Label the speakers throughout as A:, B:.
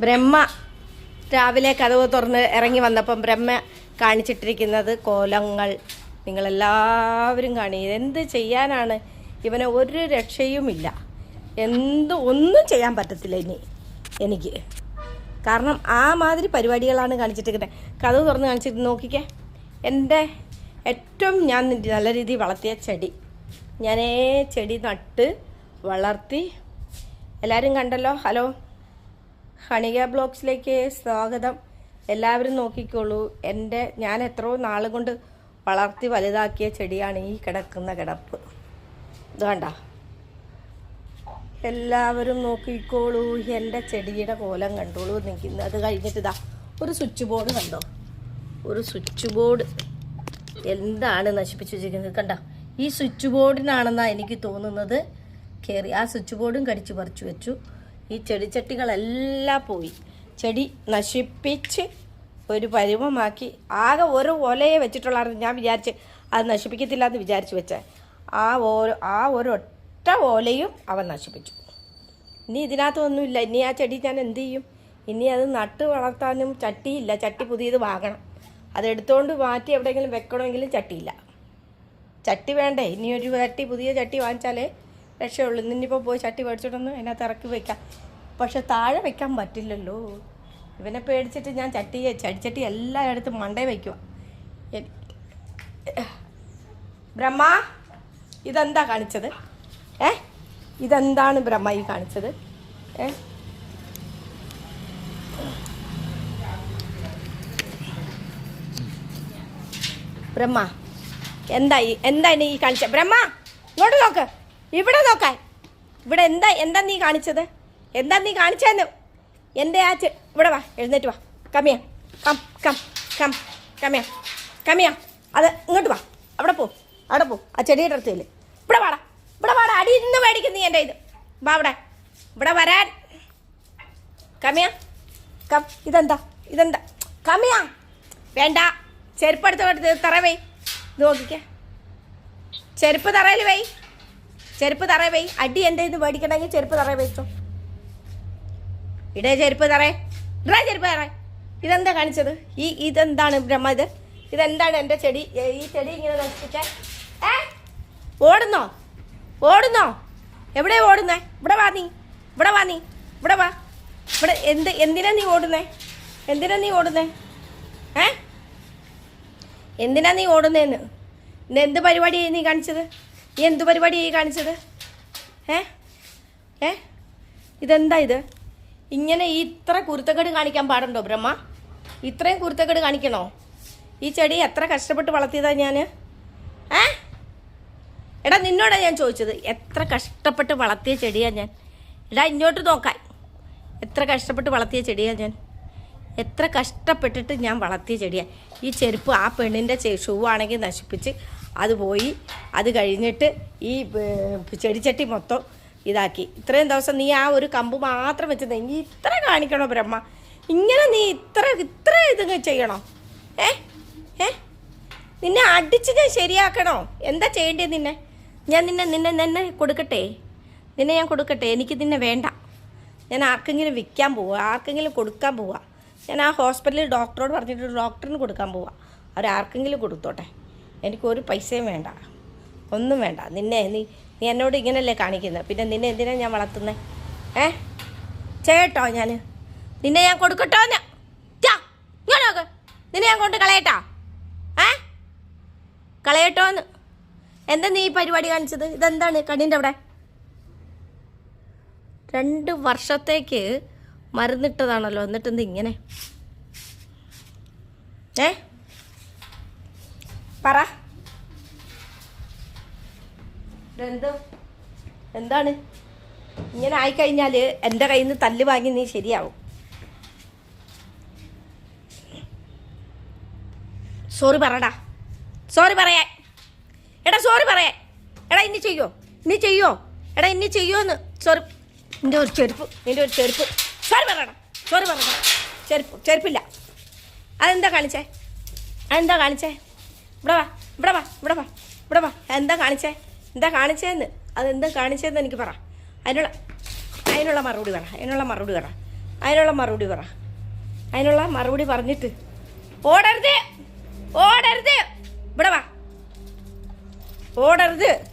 A: ബ്രഹ്മ രാവിലെ കഥവ് തുറന്ന് ഇറങ്ങി വന്നപ്പം ബ്രഹ്മ കാണിച്ചിട്ടിരിക്കുന്നത് കോലങ്ങൾ. നിങ്ങളെല്ലാവരും കാണി. എന്ത് ചെയ്യാനാണ്? ഇവനെ ഒരു രക്ഷയുമില്ല. എന്ത് ഒന്നും ചെയ്യാൻ പറ്റത്തില്ല ഇനി എനിക്ക്. കാരണം ആ മാതിരി പരിപാടികളാണ് കാണിച്ചിട്ടിരിക്കുന്നത്. കഥവ് തുറന്ന് കാണിച്ചിട്ട് നോക്കിക്കേ. എന്റെ ഏറ്റവും ഞാൻ നല്ല രീതിയിൽ വളർത്തിയ ചെടി. ഞാനേ ചെടി നട്ട് വളർത്തി. എല്ലാവരും കണ്ടല്ലോ? ഹലോ? ഹണിക ബ്ലോഗ്സിലേക്ക് സ്വാഗതം. എല്ലാവരും നോക്കിക്കോളൂ. എന്റെ ഞാൻ എത്രയോ നാൾ കൊണ്ട് വളർത്തി വലുതാക്കിയ ചെടിയാണ് ഈ കിടക്കുന്ന കിടപ്പ്. ഇത് വേണ്ട എല്ലാവരും നോക്കിക്കോളൂ. എന്റെ ചെടിയുടെ കോലം കണ്ടോളൂ. നിൽക്കുന്നത് അത് കഴിഞ്ഞിട്ട് ഇതാ ഒരു സ്വിച്ച് ബോർഡ് കണ്ടോ? ഒരു സ്വിച്ച് ബോർഡ്. എന്താണ് നശിപ്പിച്ചു വെച്ചിരിക്കുന്നത്? കണ്ട? ഈ സ്വിച്ച് ബോർഡിനാണെന്നാണ് എനിക്ക് തോന്നുന്നത്. കയറി ആ സ്വിച്ച് ബോർഡും കടിച്ചു പറിച്ചു വെച്ചു. ഈ ചെടിച്ചട്ടികളെല്ലാം പോയി. ചെടി നശിപ്പിച്ച് ഒരു പരുവമാക്കി ആകെ ഒരു ഒലയെ വെച്ചിട്ടുള്ളായിരുന്നു ഞാൻ വിചാരിച്ച് അത് നശിപ്പിക്കത്തില്ല എന്ന് വിചാരിച്ച് വെച്ചാൽ ആ ഓരോ ആ ഒരൊറ്റ ഓലയും അവൻ നശിപ്പിച്ചു. ഇനി ഇതിനകത്തൊന്നുമില്ല. ഇനി ആ ചെടി ഞാൻ എന്ത് ചെയ്യും? ഇനി അത് നട്ട് വളർത്താനും ചട്ടിയില്ല. ചട്ടി പുതിയത് വാങ്ങണം. അത് എടുത്തുകൊണ്ട് മാറ്റി എവിടെയെങ്കിലും വെക്കണമെങ്കിലും ചട്ടിയില്ല. ചട്ടി വേണ്ടേ? ഇനി ഒരു ചട്ടി പുതിയ ചട്ടി വാങ്ങിച്ചാലേ രക്ഷയുള്ളൂ ഇന്നിപ്പോൾ പോയി ചട്ടി മേടിച്ചിട്ടൊന്ന് അതിനകത്ത് ഇറക്കി വെക്കാം. പക്ഷെ താഴെ വെക്കാൻ പറ്റില്ലല്ലോ. ഇവനെ പേടിച്ചിട്ട് ഞാൻ ചട്ടി ചടിച്ചട്ടി എല്ലായിടത്തും മണ്ടേ വയ്ക്കുക ബ്രഹ്മ ഇതെന്താ കാണിച്ചത്? ഏ? ഇതെന്താണ് ബ്രഹ്മ ഈ കാണിച്ചത്? ഏ? ബ്രഹ്മ എന്തായി എന്താണ് ഈ കാണിച്ച ബ്രഹ്മ ഇങ്ങോട്ട് നോക്ക്. ഇവിടെ നോക്കാൻ. ഇവിടെ എന്താ എന്താ നീ കാണിച്ചത്? എന്താ നീ കാണിച്ചതെന്ന്? എന്റെ ആ ഇവിടെ വാ എഴുന്നേറ്റ് വാ. കമ്മിയ കം കം കം കമ്മിയ കമ്മിയ അത് ഇങ്ങോട്ട് വാ. അവിടെ പോ. അവിടെ പോ. ആ ചെടിയുടെ അടുത്തില്ലേ ഇവിടെ വാടാ. ഇവിടെ വാടാ. അടി ഇന്ന് മേടിക്കും നീ എന്റെ ഇത്. വാ അവിടെ. ഇവിടെ വരാൻ. കമ്മിയ കം ഇതെന്താ? ഇതെന്താ? കമ്മിയ വേണ്ട. ചെരുപ്പ് എടുത്ത് തറ വൈ ഇത് നോക്കിക്കേ. ചെരുപ്പ് തറയിൽ വൈ ചെരുപ്പ് തറ വൈ അടി എന്റെ ഇത് മേടിക്കണമെങ്കിൽ ചെരുപ്പ് തറ വെച്ചോ. ഇടേ ചെരുപ്പ് തറേ. ഇടേ ചെരുപ്പ് തറേ. ഇതെന്താ കാണിച്ചത്? ഈ ഇതെന്താണ് ബ്രഹ്മ ഇത്? ഇതെന്താണ് എന്റെ ചെടി? ഈ ചെടി ഇങ്ങനെ നശിപ്പിക്കാൻ? ഏ? ഓടുന്നോ? ഓടുന്നോ? എവിടെ ഓടുന്നേ? ഇവിടെ വാ നീ. ഇവിടെ വാ നീ. ഇവിടെ വാ. ഇവിടെ എന്ത് എന്തിനാ നീ ഓടുന്നേ? എന്തിനാ നീ ഓടുന്നേ? ഏ? എന്തിനാ നീ ഓടുന്നേന്ന്? ഇന്ന് എന്ത് പരിപാടിയായി നീ കാണിച്ചത്? നീ എന്ത് ഈ കാണിച്ചത്? ഏ? ഏ? ഇതെന്താ ഇത്? ഇങ്ങനെ ഈ ഇത്ര കുരുത്തക്കേട് കാണിക്കാൻ പാടുണ്ടോ ബ്രഹ്മ? ഇത്രയും കുരുത്തക്കേട് കാണിക്കണോ? ഈ ചെടി എത്ര കഷ്ടപ്പെട്ട് വളർത്തിയതാ ഞാൻ ഏ? എടാ നിന്നോടാ ഞാൻ ചോദിച്ചത്. എത്ര കഷ്ടപ്പെട്ട് വളർത്തിയ ചെടിയാ ഞാൻ? എടാ ഇങ്ങോട്ട് നോക്കാൻ എത്ര കഷ്ടപ്പെട്ട് വളർത്തിയ ചെടിയാ ഞാൻ? എത്ര കഷ്ടപ്പെട്ടിട്ട് ഞാൻ വളർത്തിയ ചെടിയാണ് ഈ ചെരുപ്പ് ആ പെണ്ണിന്റെ ഷൂ ആണെങ്കിൽ നശിപ്പിച്ച് അത് പോയി അത് കഴിഞ്ഞിട്ട് ഈ ചെടിച്ചട്ടി മൊത്തം ഇതാക്കി. ഇത്രയും ദിവസം നീ ആ ഒരു കമ്പ് മാത്രം വെച്ചത്. നീ ഇത്ര കാണിക്കണോ ബ്രഹ്മ? ഇങ്ങനെ നീ ഇത്ര ഇത്ര ഇത് ചെയ്യണോ? ഏ? ഏ? നിന്നെ അടിച്ച് ഞാൻ ശരിയാക്കണോ? എന്താ ചെയ്യേണ്ടത് നിന്നെ? ഞാൻ നിന്നെ നിന്നെ നിന്നെ കൊടുക്കട്ടെ? നിന്നെ ഞാൻ കൊടുക്കട്ടെ? എനിക്ക് നിന്നെ വേണ്ട. ഞാൻ ആർക്കെങ്കിലും വിൽക്കാൻ പോവുക ആർക്കെങ്കിലും കൊടുക്കാൻ പോവുക. ഞാൻ ആ ഹോസ്പിറ്റലിൽ ഡോക്ടറോട് പറഞ്ഞിട്ട് ഡോക്ടറിന് കൊടുക്കാൻ പോവുക. അവരാർക്കെങ്കിലും കൊടുത്തോട്ടെ. എനിക്കൊരു പൈസയും വേണ്ട. ഒന്നും വേണ്ട. നിന്നെ നീ നീ എന്നോട് ഇങ്ങനെയല്ലേ കാണിക്കുന്നത് പിന്നെ നിന്നെ എന്തിനാ ഞാൻ വളർത്തുന്നത് ഏ? ചേട്ടോ ഞാൻ നിന്നെ ഞാൻ കൊടുക്കട്ടോ എന്ന് ച്ചാ, നിന്നെ ഞാൻ കൊണ്ട് കളയട്ടാ. ഏ? കളയട്ടോന്ന്. എന്താ നീ പരിപാടി കാണിച്ചത്? ഇതെന്താണ് കണ്ണിന്റെ അവിടെ? രണ്ട് വർഷത്തേക്ക് മരുന്നിട്ടതാണല്ലോ എന്നിട്ട് എന്ത് ഇങ്ങനെ? ഏ? പറ. ഇതെന്തോ? എന്താണ്? ഇങ്ങനെ ആയിക്കഴിഞ്ഞാൽ എന്റെ കയ്യിൽ നിന്ന് തല്ല് വാങ്ങി നീ ശരിയാവും. സോറി പറടാ. സോറി പറയാ എടാ സോറി പറയാ എടാ ഇനി ചെയ്യോ? ഇനി ചെയ്യോ? എടാ ഇനി ചെയ്യുമോന്ന് സോറി. നിന്റെ ഒരു ചെരുപ്പ്. നിന്റെ ഒരു ചെരുപ്പ്. സോറി പറയണം. സോറി പറയണം. ചെരുപ്പ്. ചെരുപ്പില്ല. അതെന്താ കാണിച്ചേ? അതെന്താ കാണിച്ചേ? ഇവിടെ വാ. ഇവിടെ വാ. ഇവിടെ വാ. ഇവിടെ വാ. എന്താ കാണിച്ചേ? എന്താ കാണിച്ചതെന്ന്? അതെന്താ കാണിച്ചതെന്ന് എനിക്ക് പറ. അതിനുള്ള അതിനുള്ള മറുപടി പറ. അതിനുള്ള മറുപടി പറ. അതിനുള്ള മറുപടി പറ. അതിനുള്ള മറുപടി പറഞ്ഞിട്ട്. ഓടരുത്. ഓടരുത്. ഇവിടെ വാ. ഓടരുത്.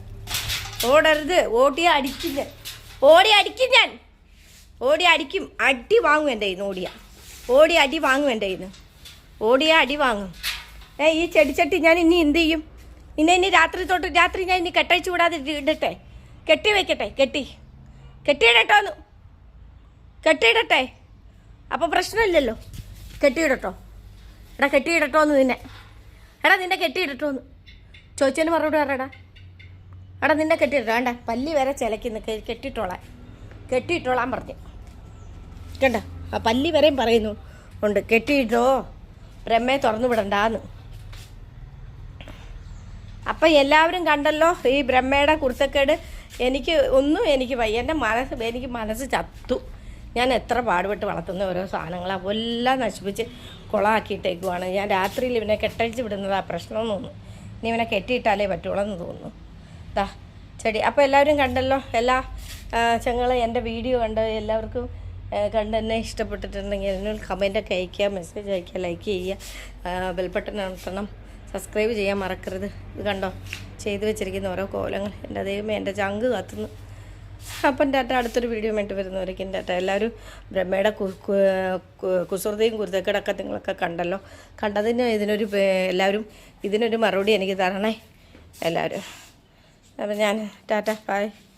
A: ഓടരുത്. ഓടിയ അടിക്കും ഞാൻ. ഓടി അടിക്കും ഞാൻ. ഓടി അടിക്കും. അടി വാങ്ങും എന്റെ നിന്ന് ഓടിയ. ഓടി അടി വാങ്ങും എന്റെ നിന്ന് ഓടിയ അടി വാങ്ങും. ഏ ഈ ചെടിച്ചട്ടി ഞാൻ ഇനി എന്ത് ചെയ്യും? ഇനി ഇനി രാത്രി തൊട്ട് രാത്രി ഞാൻ ഇനി കെട്ടഴിച്ചു ഇട്ട് ഇടട്ടെ. കെട്ടി വെക്കട്ടെ കെട്ടി. കെട്ടിയിടട്ടോ എന്ന് കെട്ടിയിടട്ടെ. അപ്പോൾ പ്രശ്നമില്ലല്ലോ. കെട്ടിയിടട്ടോ. എടാ കെട്ടിയിടട്ടോ എന്ന് നിന്നെ. എടാ നിന്നെ കെട്ടിയിടട്ടോ എന്ന് ചോദിച്ചതിന് മറുപടി പറയടാ. എടാ നിന്നെ കെട്ടിയിട്ടോ വേണ്ട പല്ലി വരെ ചിലക്കുന്നു കെട്ടിയിട്ടോളാൻ. കെട്ടിയിട്ടോളാൻ പറഞ്ഞു. കണ്ട? ആ പല്ലി വരെയും പറയുന്നു. ഉണ്ട്. കെട്ടിയിട്ടോ? ബ്രഹ്മയെ തുറന്നു വിടണ്ടാന്ന്. അപ്പം എല്ലാവരും കണ്ടല്ലോ ഈ ബ്രഹ്മയുടെ കുർത്തക്കേട് എനിക്ക് ഒന്നും എനിക്ക് വയ്യ. എന്റെ മനസ്സ് എനിക്ക് മനസ്സ് ചത്തു. ഞാൻ എത്ര പാടുപെട്ട് വളർത്തുന്ന ഓരോ സാധനങ്ങളാണ് എല്ലാം നശിപ്പിച്ച് കുളമാക്കിയിട്ടേക്കുവാണ് ഞാൻ രാത്രിയിൽ ഇവനെ കെട്ടഴിച്ച് വിടുന്നതാ പ്രശ്നമെന്ന് തോന്നുന്നു. ഇനി ഇവനെ കെട്ടിയിട്ടാലേ പറ്റുള്ളൂ എന്ന് തോന്നുന്നു. ദാ ചെടി. അപ്പോൾ എല്ലാവരും കണ്ടല്ലോ. എല്ലാ ചങ്ങളെ എന്റെ വീഡിയോ കണ്ട് എല്ലാവർക്കും കണ്ട് എന്നെ ഇഷ്ടപ്പെട്ടിട്ടുണ്ടെങ്കിൽ എന്നൊരു കമന്റൊക്കെ അയയ്ക്കുക മെസ്സേജ് അയയ്ക്കുക ലൈക്ക് ചെയ്യുക ബെൽബട്ടൺ അമർത്തണം. സബ്സ്ക്രൈബ് ചെയ്യാൻ മറക്കരുത്. ഇത് കണ്ടോ? ചെയ്തു വെച്ചിരിക്കുന്ന ഓരോ കോലങ്ങൾ. എന്റെ ദൈവമേ എന്റെ ചങ്ക് കത്തുന്നു. അപ്പം ടാറ്റ അടുത്തൊരു വീഡിയോ മേട്ട് വരുന്നവരേക്കും ടാറ്റ. എല്ലാവരും ബ്രഹ്മയുടെ കുസൃതിയും കുരുത്തക്കേടൊക്കെ നിങ്ങളൊക്കെ കണ്ടല്ലോ. കണ്ടതിന് ഇതിനൊരു എല്ലാവരും ഇതിനൊരു മറുപടി എനിക്ക് തരണേ എല്ലാവരും. അപ്പം ഞാൻ ടാറ്റ ബൈ